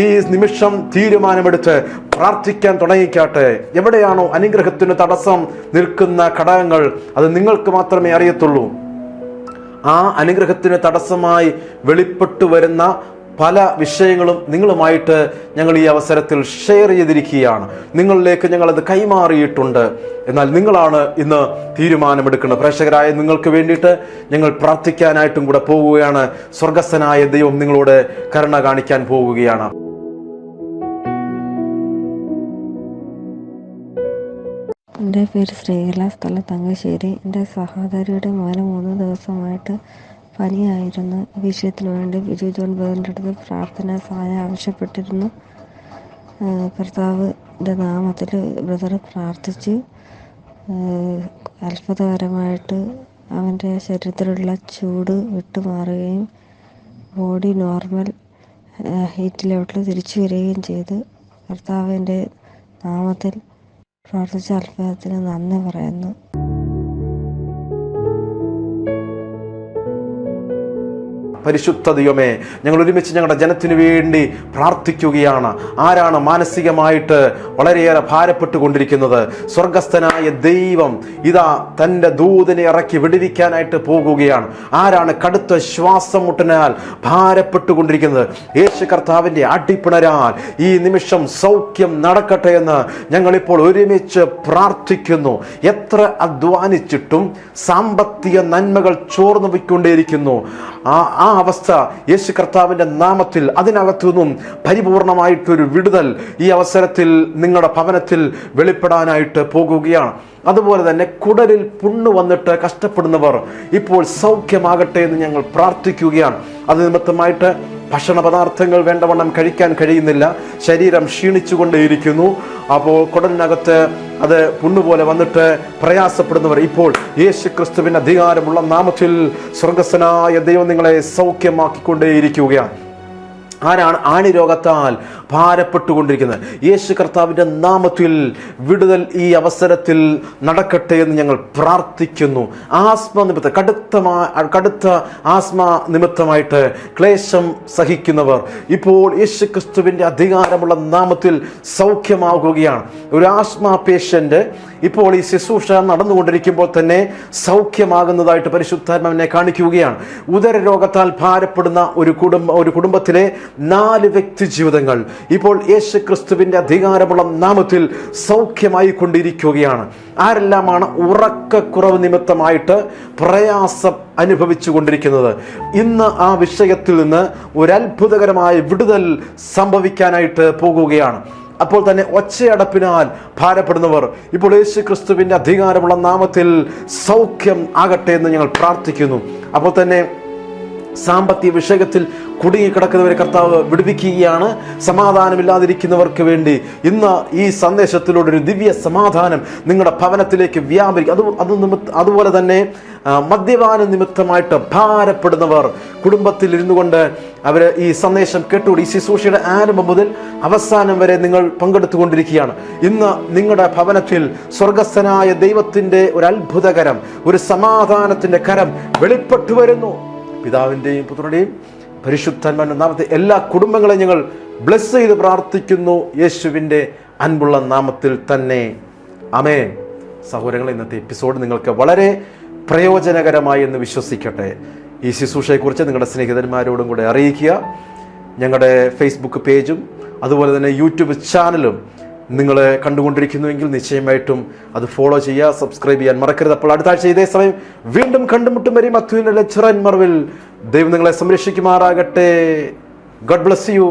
ഈ നിമിഷം തീരുമാനമെടുത്ത് പ്രാർത്ഥിക്കാൻ തുടങ്ങിക്കാട്ടെ. എവിടെയാണോ അനുഗ്രഹത്തിന് തടസ്സം നിൽക്കുന്ന ഘടകങ്ങൾ അത് നിങ്ങൾക്ക് മാത്രമേ അറിയത്തുള്ളൂ. ആ അനുഗ്രഹത്തിന് തടസ്സമായി വെളിപ്പെട്ടു വരുന്ന പല വിഷയങ്ങളും നിങ്ങളുമായിട്ട് ഞങ്ങൾ ഈ അവസരത്തിൽ ഷെയർ ചെയ്തിരിക്കുകയാണ്. നിങ്ങളിലേക്ക് ഞങ്ങളത് കൈമാറിയിട്ടുണ്ട്. എന്നാൽ നിങ്ങളാണ് ഇന്ന് തീരുമാനമെടുക്കുന്നത് പ്രേക്ഷകരായ നിങ്ങൾക്ക് വേണ്ടിയിട്ട് ഞങ്ങൾ പ്രാർത്ഥിക്കാനായിട്ടും കൂടെ പോവുകയാണ്. സ്വർഗസ്ഥനായ ദൈവം നിങ്ങളോട് കരുണ കാണിക്കാൻ പോവുകയാണ്. എന്റെ പേര് ശ്രീകല സ്ഥലം തങ്കശ്ശേരി എന്റെ സഹോദരിയുടെ മോന് മൂന്ന് ദിവസമായിട്ട് പനിയായിരുന്നു. ഈ വിഷയത്തിന് വേണ്ടി ബിജു ജോൺ ബേറിന്റെ അടുത്ത് പ്രാർത്ഥന സഹായം ആവശ്യപ്പെട്ടിരുന്നു. കർത്താവിന്റെ കർത്താവ് നാമത്തിൽ ബ്രദർ പ്രാർത്ഥിച്ച് അത്ഭുതകരമായിട്ട് അവന്റെ ശരീരത്തിലുള്ള ചൂട് വിട്ടുമാറുകയും ബോഡി നോർമൽ ഹീറ്റിലോട്ട് തിരിച്ചു വരികയും ചെയ്ത്. കർത്താവിന്റെ നാമത്തിൽ പ്രാർത്ഥിച്ച അത്ഭുതത്തിന് നന്ദി പറയുന്നു. പരിശുദ്ധ ദൈവമേ ഞങ്ങൾ ഒരുമിച്ച് ഞങ്ങളുടെ ജനത്തിനു വേണ്ടി പ്രാർത്ഥിക്കുകയാണ്. ആരാണ് മാനസികമായിട്ട് വളരെയേറെ ഭാരപ്പെട്ടു കൊണ്ടിരിക്കുന്നത് സ്വർഗസ്ഥനായ ദൈവം ഇതാ തന്റെ ദൂതനെ ഇറക്കി വിടുവിക്കാനായിട്ട് പോകുകയാണ്. ആരാണ് കടുത്ത ശ്വാസം മുട്ടിനാൽ ഭാരപ്പെട്ടുകൊണ്ടിരിക്കുന്നത്? യേശു കർത്താവിന്റെ അടിപ്പിണരാൽ ഈ നിമിഷം സൗഖ്യം നടക്കട്ടെ എന്ന് ഞങ്ങളിപ്പോൾ ഒരുമിച്ച് പ്രാർത്ഥിക്കുന്നു. എത്ര അധ്വാനിച്ചിട്ടും സാമ്പത്തിക നന്മകൾ ചോർന്നു പോയിക്കൊണ്ടേയിരിക്കുന്നു. ആ ആ അവസ്ഥ യേശു കർത്താവിന്റെ നാമത്തിൽ അതിനകത്തു നിന്നും പരിപൂർണമായിട്ടൊരു വിടുതൽ ഈ അവസരത്തിൽ നിങ്ങളുടെ ഭവനത്തിൽ വെളിപ്പെടാനായിട്ട് പോകുകയാണ്. അതുപോലെ തന്നെ കുടലിൽ പുണ്ണു വന്നിട്ട് കഷ്ടപ്പെടുന്നവർ ഇപ്പോൾ സൗഖ്യമാകട്ടെ എന്ന് ഞങ്ങൾ പ്രാർത്ഥിക്കുകയാണ്. അത് നിമിത്തമായിട്ട് ഭക്ഷണ പദാർത്ഥങ്ങൾ വേണ്ടവണ്ണം കഴിക്കാൻ കഴിയുന്നില്ല. ശരീരം ക്ഷീണിച്ചുകൊണ്ടേയിരിക്കുന്നു. അപ്പോൾ കുടലിനകത്ത് അത് പുണ്ണുപോലെ വന്നിട്ട് പ്രയാസപ്പെടുന്നവർ ഇപ്പോൾ യേശു ക്രിസ്തുവിന്റെ അധികാരമുള്ള നാമത്തിൽ സ്വർഗസ്വനായ ദൈവം നിങ്ങളെ സൗഖ്യമാക്കിക്കൊണ്ടേയിരിക്കുകയാണ്. ആരാണ് ആണി രോഗത്താൽ ഭാരപ്പെട്ടുകൊണ്ടിരിക്കുന്നത്. യേശു കർത്താവിന്റെ നാമത്തിൽ വിടുതൽ ഈ അവസരത്തിൽ നടക്കട്ടെ എന്ന് ഞങ്ങൾ പ്രാർത്ഥിക്കുന്നു. ആസ്മ നിമിത്തം കടുത്തമായ കടുത്ത ആസ്മ നിമിത്തമായിട്ട് ക്ലേശം സഹിക്കുന്നവർ ഇപ്പോൾ യേശു ക്രിസ്തുവിന്റെ അധികാരമുള്ള നാമത്തിൽ സൗഖ്യമാകുകയാണ്. ഒരു ആസ്മ പേഷ്യന്റ് ഇപ്പോൾ ഈ ശുശ്രൂഷ നടന്നുകൊണ്ടിരിക്കുമ്പോൾ തന്നെ സൗഖ്യമാകുന്നതായിട്ട് പരിശുദ്ധാത്മാവിനെ കാണിക്കുകയാണ്. ഉദര രോഗത്താൽ ഭാരപ്പെടുന്ന ഒരു കുടുംബ ഒരു കുടുംബത്തിലെ നാല് വ്യക്തി ജീവിതങ്ങൾ ഇപ്പോൾ യേശു ക്രിസ്തുവിന്റെ അധികാരമുള്ള നാമത്തിൽ സൗഖ്യമായി കൊണ്ടിരിക്കുകയാണ്. ആരെല്ലാമാണ് ഉറക്കക്കുറവ് നിമിത്തമായിട്ട് പ്രയാസം അനുഭവിച്ചു കൊണ്ടിരിക്കുന്നത്? ഇന്ന് ആ വിഷയത്തിൽ നിന്ന് ഒരത്ഭുതകരമായ വിടുതൽ സംഭവിക്കാനായിട്ട് പോകുകയാണ്. അപ്പോൾ തന്നെ ഒച്ചയടപ്പിനാൽ ഭാരപ്പെടുന്നവർ ഇപ്പോൾ യേശു ക്രിസ്തുവിന്റെ അധികാരമുള്ള നാമത്തിൽ സൗഖ്യം ആകട്ടെ എന്ന് ഞങ്ങൾ പ്രാർത്ഥിക്കുന്നു. അപ്പോൾ തന്നെ സാമ്പത്തിക വിഷയത്തിൽ കുടുങ്ങിക്കിടക്കുന്നവരെ കർത്താവ് വിടുവിക്കുകയാണ്. സമാധാനമില്ലാതിരിക്കുന്നവർക്ക് വേണ്ടി ഇന്ന് ഈ സന്ദേശത്തിലൂടെ ഒരു ദിവ്യ സമാധാനം നിങ്ങളുടെ ഭവനത്തിലേക്ക് വ്യാപരിക്കും അത് അത് നിമിത്ത അതുപോലെ തന്നെ മദ്യപാന നിമിത്തമായിട്ട് ഭാരപ്പെടുന്നവർ കുടുംബത്തിൽ ഇരുന്നു കൊണ്ട് അവർ ഈ സന്ദേശം കേട്ടുകൂടി. ഈ ശുശ്രൂഷയുടെ ആരംഭം മുതൽ അവസാനം വരെ നിങ്ങൾ പങ്കെടുത്തുകൊണ്ടിരിക്കുകയാണ്. ഇന്ന് നിങ്ങളുടെ ഭവനത്തിൽ സ്വർഗസ്ഥനായ ദൈവത്തിന്റെ ഒരു അത്ഭുതകരം ഒരു സമാധാനത്തിന്റെ കരം വെളിപ്പെട്ടു വരുന്നു. പിതാവിന്റെയും പുത്രന്റെയും പരിശുദ്ധന്മാരുടെ നാമത്തെ എല്ലാ കുടുംബങ്ങളെയും ഞങ്ങൾ ബ്ലെസ് ചെയ്ത് പ്രാർത്ഥിക്കുന്നു. യേശുവിന്റെ അൻപുള്ള നാമത്തിൽ തന്നെ. അമേ സഹോദരങ്ങൾ ഇന്നത്തെ എപ്പിസോഡ് നിങ്ങൾക്ക് വളരെ പ്രയോജനകരമായി എന്ന് വിശ്വസിക്കട്ടെ. ഈ ശുശ്രൂഷയെക്കുറിച്ച് നിങ്ങളുടെ സ്നേഹിതന്മാരോടും കൂടെ അറിയിക്കുക. ഞങ്ങളുടെ ഫേസ്ബുക്ക് പേജും അതുപോലെ തന്നെ യൂട്യൂബ് ചാനലും നിങ്ങൾ കണ്ടുകൊണ്ടിരിക്കുന്നുവെങ്കിൽ നിശ്ചയമായിട്ടും അത് ഫോളോ ചെയ്യുക സബ്സ്ക്രൈബ് ചെയ്യാൻ മറക്കരുത്. അപ്പോൾ അടുത്ത ആഴ്ച ഇതേ സമയം വീണ്ടും കണ്ടുമുട്ടും വരെ അത്യുവിന്റെ ലെക്ചറൻ മറവിൽ ദൈവം നിങ്ങളെ സംരക്ഷിക്കുമാറാകട്ടെ. Garh bless you